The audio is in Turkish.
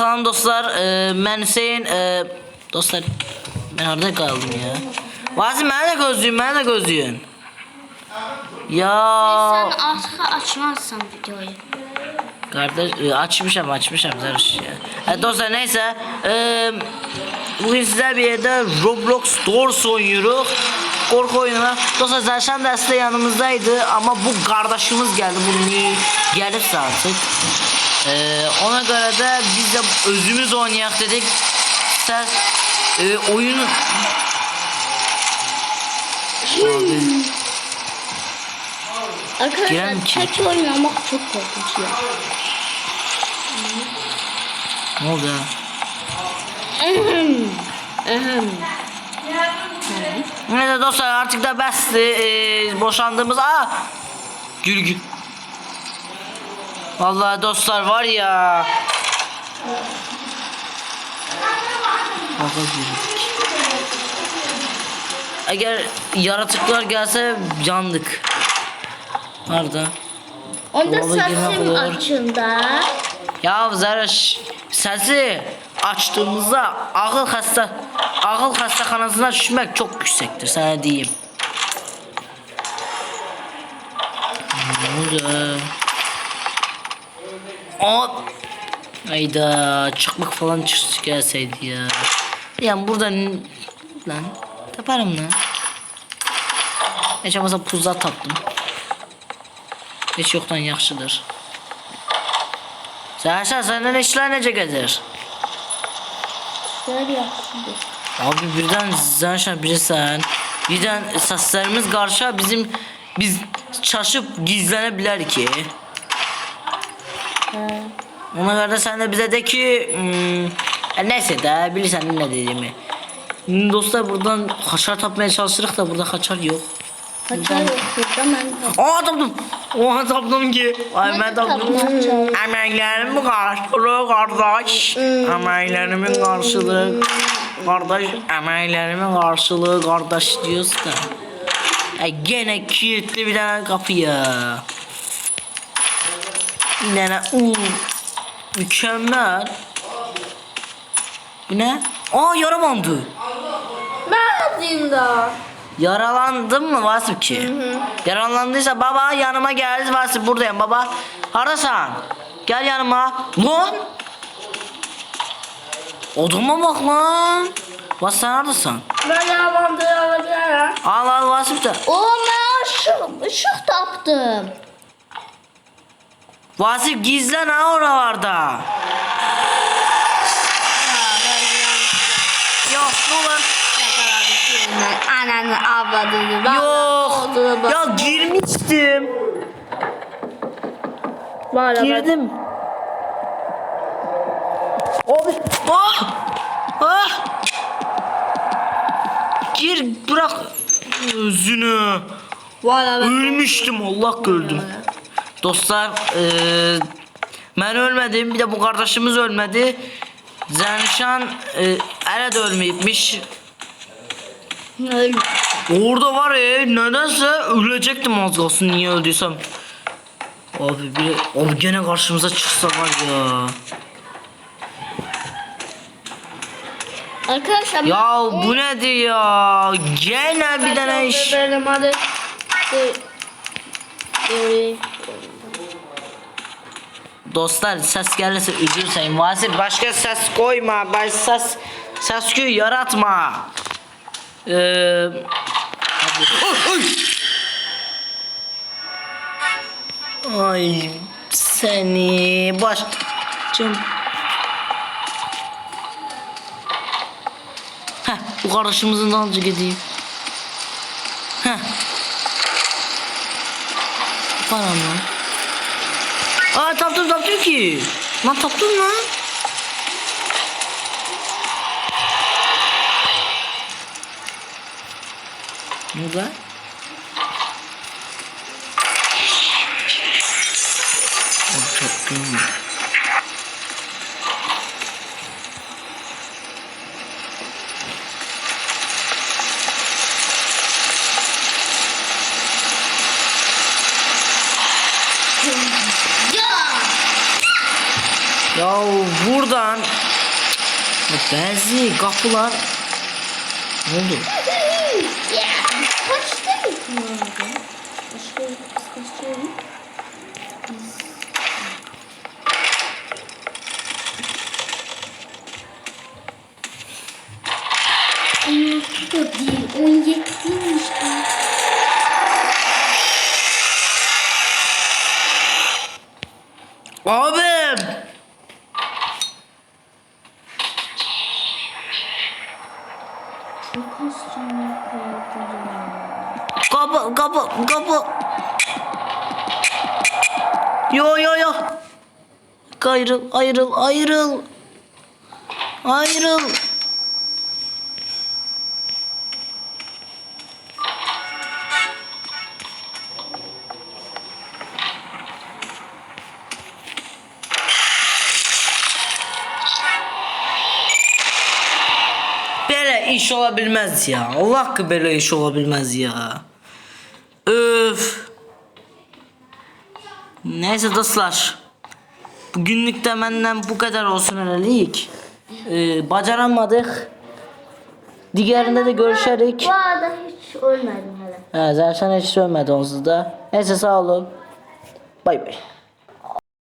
salam dostlar. Ee, mən Hüseyin. Ee, dostlar ben orada kaldım ya. Vasim beni de gözlüyün, beni de gözlüyün. Ya Sen artık açmazsan videoyu. kardeş e, açmışam açmışam zarış ya. E, dostlar neyse e, bugün size bir yerde Roblox Doors oynuyoruz. Korku oyununa. Dostlar Zerşan aslında yanımızdaydı ama bu kardeşimiz geldi. Bu gelirse artık. E, ona göre de biz de özümüz oynayak dedik. Sen e, oyunu Arkadaşlar tek oynamak çok korkunç ya. ne oldu ya? Ahem. Ahem. Neyse dostlar artık da besti ee, boşandığımız aa gül gül. Vallahi dostlar var ya. Girdik. Eğer yaratıklar gelse yandık. Nerede? Onda girmek sesim olur. açında. Ya Zaraş sesi açtığımızda akıl hasta akıl hastahanasına düşmek çok yüksektir sana diyeyim. Ne oldu? Aa, Ayda çıkmak falan çık gelseydi ya. Yani buradan lan taparım lan. Hiç olmazsa puzlar tapdım. Hiç yoktan yaxşıdır. Zərşən səndən işlər necə gedir? Şöyle yapsın. Abi birdən Zərşən bilirsən, birdən səslərimiz qarşı bizim biz çaşıb gizlənə bilər Ona görə də sən də bizə de ki, hmm, e, nəysə də bilirsən nə dediyimi. Hmm, Dostlar buradan xaçar tapmaya çalışırıq da burada xaçar yox. Kaçar yok burada ben Aa tapdım. Oha tapdım ki. Ay ben tapdım. tapdım. Əməklərimin qarşılığı qardaş. Əməklərimin qarşılığı qardaş. Əməklərimin qarşılığı qardaş diyoruz da. Ay gene kilitli bir tane kapı ya. Bir tane un. Mükemmel. Bu ne? Aa yara bandı. Ben da. Yaralandın mı Vasıf ki? Yaralandıysa baba yanıma gel Vasıf buradayım baba. Harasan? Gel yanıma. Lan! Odama bak lan. Vasıf sen neredesin? Ben yalandı alabilirim. Al al Vasıf da. O ben ışık, ışık taptım. Vasıf gizlen ha oralarda. Yok ulan. Ananı avladığını. ben Yok. Ya girmiştim. Var ama- Girdim. Abi. Ah! Ah! Gir bırak özünü. Ölmüştüm Allah gördüm. Dostlar eee ben ölmedim bir de bu kardeşimiz ölmedi. Zenşan eee hele de ölmeyipmiş. Orada var ya nedense ölecektim az kalsın niye öldüysem. Abi bir abi gene karşımıza çıksa var ya. Arkadaşlar Ya bu nedir ya? Gene bir tane iş. Hadi. Ee, ee, Dostlar ses gelirse üzülsün. Vasif başka ses koyma. Baş ses ses köy yaratma. Ee, hadi. Ay, Ay seni baş Cım. Heh, bu kardeşimizin dalınca gideyim. Heh. Param lan. Aa taptım taptım ki. Lan taptım lan. Ne oldu lan? Oh, taptım. Buradan Benzi kapılar. Ne oldu? Bu da değil. 17'ymiş. Abim. Çok az canlı kaldı ya. Kapı kapı kapı. Yo yo yo. Ayrıl ayrıl ayrıl. Ayrıl. İş olabilmez ya. Allah hakkı böyle iş olabilmez ya. Öf. Neyse dostlar. Bugünlük de benden bu kadar olsun herhalde. Ee, bacaramadık. Diğerinde de görüşerik. Bu arada hiç ölmedim hele. Ha, zaten hiç söylemedi onsuz da. Neyse sağ olun. Bay bay.